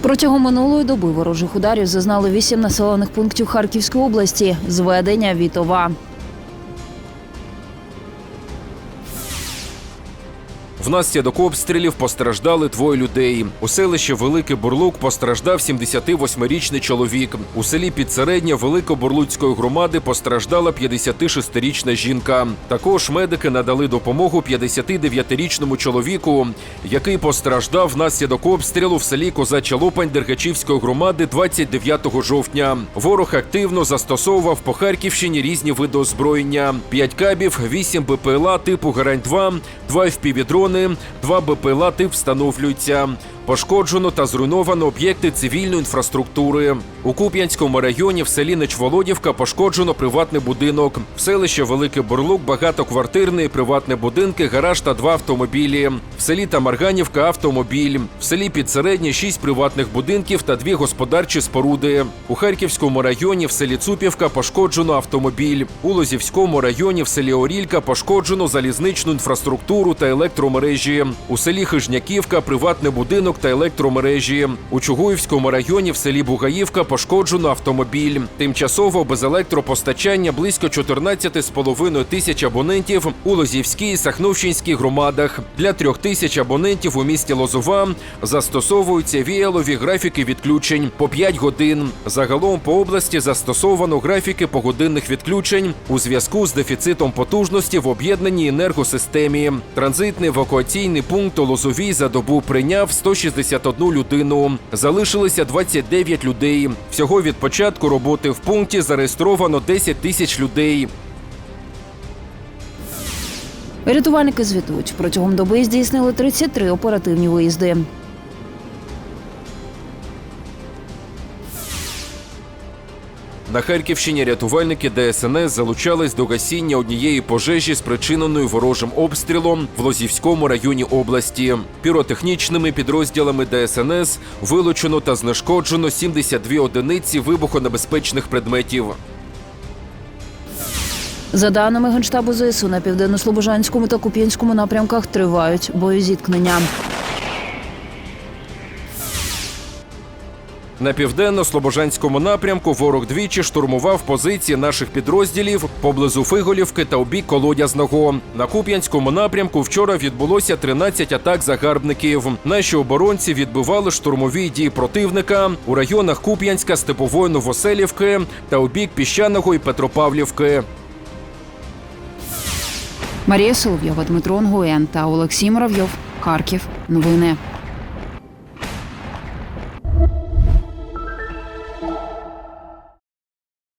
Протягом минулої доби ворожих ударів зазнали вісім населених пунктів Харківської області. Зведення Вітова. Внаслідок обстрілів постраждали двоє людей. У селищі Великий Бурлук постраждав 78-річний чоловік. У селі Підсереднє Великобурлуцької громади постраждала 56-річна жінка. Також медики надали допомогу 59-річному чоловіку, який постраждав внаслідок обстрілу в селі Козача Лопань Дергачівської громади 29 жовтня. Ворог активно застосовував по Харківщині різні види озброєння: 5 кабів, 8 БПЛА типу Гарань-2, 2 FPV-дрони, два БПЛА встановлюються. Пошкоджено та зруйновано об'єкти цивільної інфраструктури. У Куп'янському районі в селі Нечволодівка пошкоджено приватний будинок. В селищі Великий Бурлук багатоквартирний приватні будинки, гараж та два автомобілі. В селі Тамарганівка автомобіль. В селі Підсереднє шість приватних будинків та дві господарчі споруди. У Харківському районі в селі Цупівка пошкоджено автомобіль. У Лозівському районі в селі Орілька пошкоджено залізничну інфраструктуру та електромережі. У селі Хижняківка приватний будинок та електромережі. У Чугуївському районі в селі Бугаївка пошкоджено автомобіль. Тимчасово без електропостачання близько 14,5 тисяч абонентів у Лозівській і Сахновщинській громадах. Для трьох тисяч абонентів у місті Лозова застосовуються віялові графіки відключень по 5 годин. Загалом по області застосовано графіки погодинних відключень у зв'язку з дефіцитом потужності в об'єднаній енергосистемі. Транзитний евакуаційний пункт у Лозовій за добу прийняв 161 людину. Залишилися 29 людей. Всього від початку роботи в пункті зареєстровано 10 тисяч людей. Рятувальники звітують, протягом доби здійснили 33 оперативні виїзди. На Харківщині рятувальники ДСНС залучались до гасіння однієї пожежі, спричиненої ворожим обстрілом в Лозівському районі області. Піротехнічними підрозділами ДСНС вилучено та знешкоджено 72 одиниці вибухонебезпечних предметів. За даними Генштабу ЗСУ, на південно-слобожанському та Куп'янському напрямках тривають боєзіткнення. На південно-слобожанському напрямку ворог двічі штурмував позиції наших підрозділів поблизу Фиголівки та у бік Колодязного. На Куп'янському напрямку вчора відбулося 13 атак загарбників. Наші оборонці відбивали штурмові дії противника у районах Куп'янська, Степової Новоселівки та у бік Піщаного і Петропавлівки. Марія Соловйова, Дмитро Онгоєн та Олексій Муравйов. Харків. Новини.